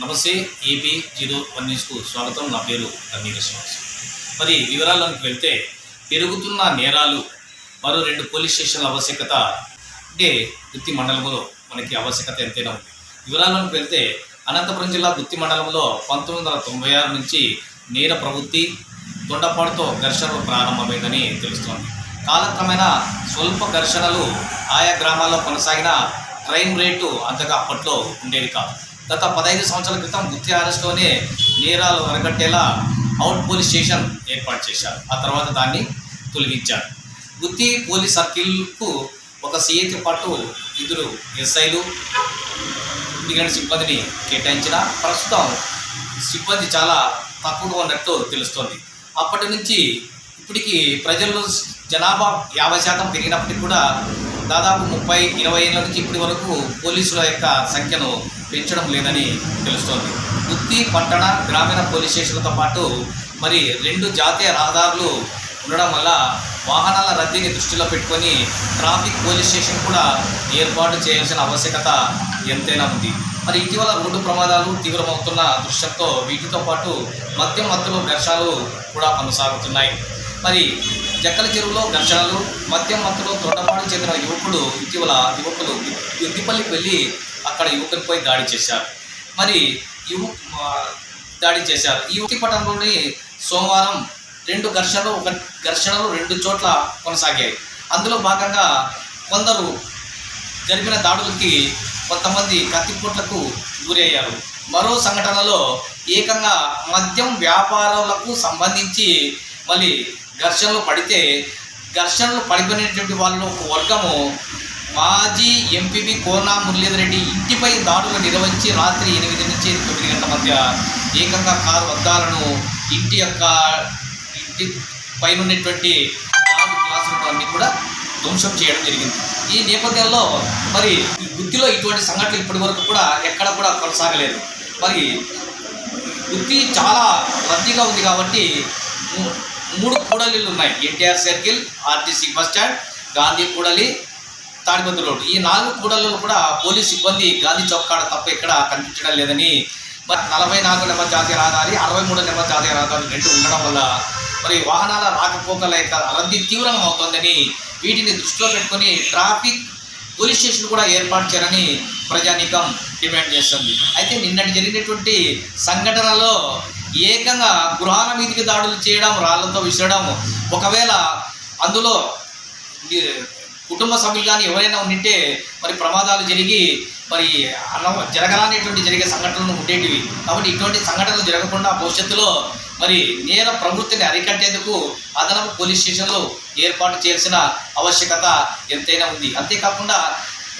నమస్తే AP zero one న్యూస్కు స్వాగతం. నా పేరు రమీర్ శ్రీనివాస్. మరి వివరాల్లోకి వెళ్తే పెరుగుతున్న నేరాలు మరో రెండు పోలీస్ స్టేషన్ల ఆవశ్యకత అంటే గుత్తి మండలంలో మనకి ఆవశ్యకత ఎంతైనా ఉంది. వివరాల్లోకి వెళ్తే అనంతపురం జిల్లా గుత్తి మండలంలో పంతొమ్మిది వందల తొంభై ఆరు నుంచి నేర ప్రవృత్తి తొండపాటుతో ఘర్షణలు ప్రారంభమైందని తెలుస్తోంది. కాలక్రమేణా స్వల్ప ఘర్షణలు ఆయా గ్రామాల్లో కొనసాగిన క్రైమ్ రేటు అంతగా అప్పట్లో ఉండేది కాదు. గత పదహైదు సంవత్సరాల క్రితం గుత్తి అరెస్ట్లోనే నేరాలు అరగట్టేలా అవుట్ పోలీస్ స్టేషన్ ఏర్పాటు చేశారు. ఆ తర్వాత దాన్ని తొలగించారు. గుత్తి పోలీస్ సర్కిల్కు ఒక సీఏతో పాటు ఇద్దరు ఎస్ఐలు ఇండిగంట్ సిబ్బందిని కేటాయించిన ప్రస్తుతం సిబ్బంది చాలా తక్కువగా ఉన్నట్టు తెలుస్తోంది. అప్పటి నుంచి ఇప్పటికి ప్రజల్లో జనాభా యాభై శాతం పెరిగినప్పటికీ కూడా దాదాపు ముప్పై ఇరవై ఏళ్ళ నుంచి ఇప్పటి వరకు పోలీసుల యొక్క సంఖ్యను పెంచడం లేదని తెలుస్తోంది. ఉత్తి పట్టణ గ్రామీణ పోలీస్ స్టేషన్లతో పాటు మరి రెండు జాతీయ రహదారులు ఉండడం వల్ల వాహనాల రద్దీని దృష్టిలో పెట్టుకొని ట్రాఫిక్ పోలీస్ స్టేషన్ కూడా ఏర్పాటు చేయాల్సిన ఆవశ్యకత ఎంతైనా ఉంది. మరి ఇటీవల రోడ్డు ప్రమాదాలు తీవ్రమవుతున్న దృశ్యంతో వీటితో పాటు మద్యం మత్తులో ఘర్షాలు కూడా కొనసాగుతున్నాయి. మరి జక్కల చెరువులో ఘర్షణలు మద్యం మత్తులో తొండపాడు చెందిన యువకుడు ఇటీవల యువకులు గుద్దిపల్లికి వెళ్ళి అక్కడ యువకునిపై దాడి చేశారు. మరి యువ దాడి చేశారు. ఈ ఉత్తిపటంలోని సోమవారం రెండు ఘర్షణలు ఒక ఘర్షణలు రెండు చోట్ల కొనసాగాయి. అందులో భాగంగా కొందరు జరిపిన దాడులకి కొంతమంది కత్తిపోట్లకు గురయ్యారు. మరో సంఘటనలో ఏకంగా మద్యం వ్యాపారాలకు సంబంధించి మళ్ళీ ఘర్షణలు పడితే ఘర్షణలు పడిపోయినటువంటి వాళ్ళు ఒక వర్గము మాజీ ఎంపీపీ కోనా మురళీధర్ రెడ్డి ఇంటిపై దాడులు నిర్వహించి రాత్రి ఎనిమిది నుంచి తొమ్మిది గంటల మధ్య ఏకంగా కారు అద్దాలను ఇంటి యొక్క ఇంటి పైన ఉన్నటువంటి నాలుగు క్లాసులు కూడా ధ్వంసం చేయడం జరిగింది. ఈ నేపథ్యంలో మరి ఈ ఇటువంటి సంఘటనలు ఇప్పటి వరకు కూడా ఎక్కడ కూడా కొనసాగలేదు. మరి వృత్తి చాలా రద్దీగా ఉంది కాబట్టి మూడు కూడలీలు ఉన్నాయి. NTR circle RTC bus stand Gandhi కూడలి తాడిపత్రి రోడ్. ఈ నాలుగు కూడలలో కూడా పోలీస్ సిబ్బంది గాంధీ చౌక్ కాడ తప్ప ఇక్కడ కనిపించడం లేదని మరి నలభై నాలుగు నెంబర్ జాతీయ రహదారి అరవై మూడు నెంబర్ జాతీయ రహదారి రెండు ఉండడం వల్ల మరి వాహనాల రాకపోకల యొక్క రద్దీ తీవ్రంగా అవుతోందని వీటిని దృష్టిలో పెట్టుకొని ట్రాఫిక్ పోలీస్ స్టేషన్ కూడా ఏర్పాటు చేయాలని ప్రజానీకం డిమాండ్ చేస్తుంది. అయితే నిన్నటి జరిగినటువంటి సంఘటనలో ఏకంగా గృహాల మీదికి దాడులు చేయడం రాళ్ళతో విసరడం ఒకవేళ అందులో కుటుంబ సభ్యులు కానీ ఎవరైనా ఉండింటే మరి ప్రమాదాలు జరిగి మరి అన జరగరానేటువంటి జరిగే సంఘటనలు ఉండేటివి. కాబట్టి ఇటువంటి సంఘటనలు జరగకుండా భవిష్యత్తులో మరి నేర ప్రవృత్తిని అరికట్టేందుకు అదనపు పోలీస్ స్టేషన్లు ఏర్పాటు చేయాల్సిన ఆవశ్యకత ఎంతైనా ఉంది. అంతేకాకుండా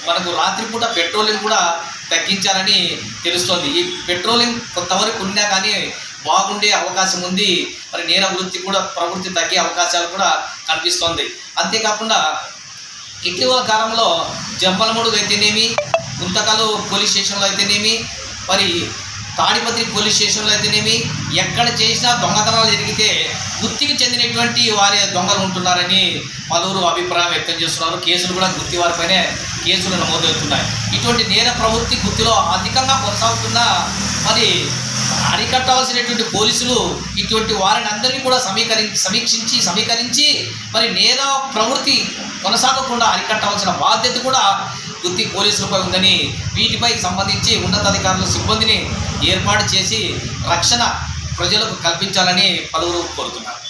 మనకు రాత్రిపూట పెట్రోలింగ్ కూడా తగ్గించాలని తెలుస్తోంది. ఈ పెట్రోలింగ్ కొంతవరకు ఉన్నా కానీ బాగుండే అవకాశం ఉంది. మరి నేర వృత్తి కూడా ప్రవృత్తి తగ్గే అవకాశాలు కూడా కనిపిస్తోంది. అంతేకాకుండా ఇటీవల కాలంలో జంపలమూడు అయితేనేమి గుంతకలు పోలీస్ స్టేషన్లో అయితేనేమి మరి తాడిపత్రి పోలీస్ స్టేషన్లో అయితేనేమి ఎక్కడ చేసినా దొంగతనాలు జరిగితే గుర్తికి చెందినటువంటి వారి దొంగలు ఉంటున్నారని పలువురు అభిప్రాయం వ్యక్తం చేస్తున్నారు. కేసులు కూడా గుత్తి వారిపైనే కేసులు నమోదవుతున్నాయి. ఇటువంటి నేర ప్రవృత్తి గుత్తిలో అధికంగా కొనసాగుతున్న మరి అరికట్టవలసినటువంటి పోలీసులు ఇటువంటి వారిని అందరినీ కూడా సమీకరించి సమీక్షించి సమీకరించి మరి నేర ప్రవృత్తి కొనసాగకుండా అరికట్టవలసిన బాధ్యత కూడా గుత్తి పోలీసులపై ఉందని వీటిపై సంబంధించి ఉన్నతాధికారుల సిబ్బందిని ఏర్పాటు చేసి రక్షణ ప్రజలకు కల్పించాలని పలువురు కోరుతున్నారు.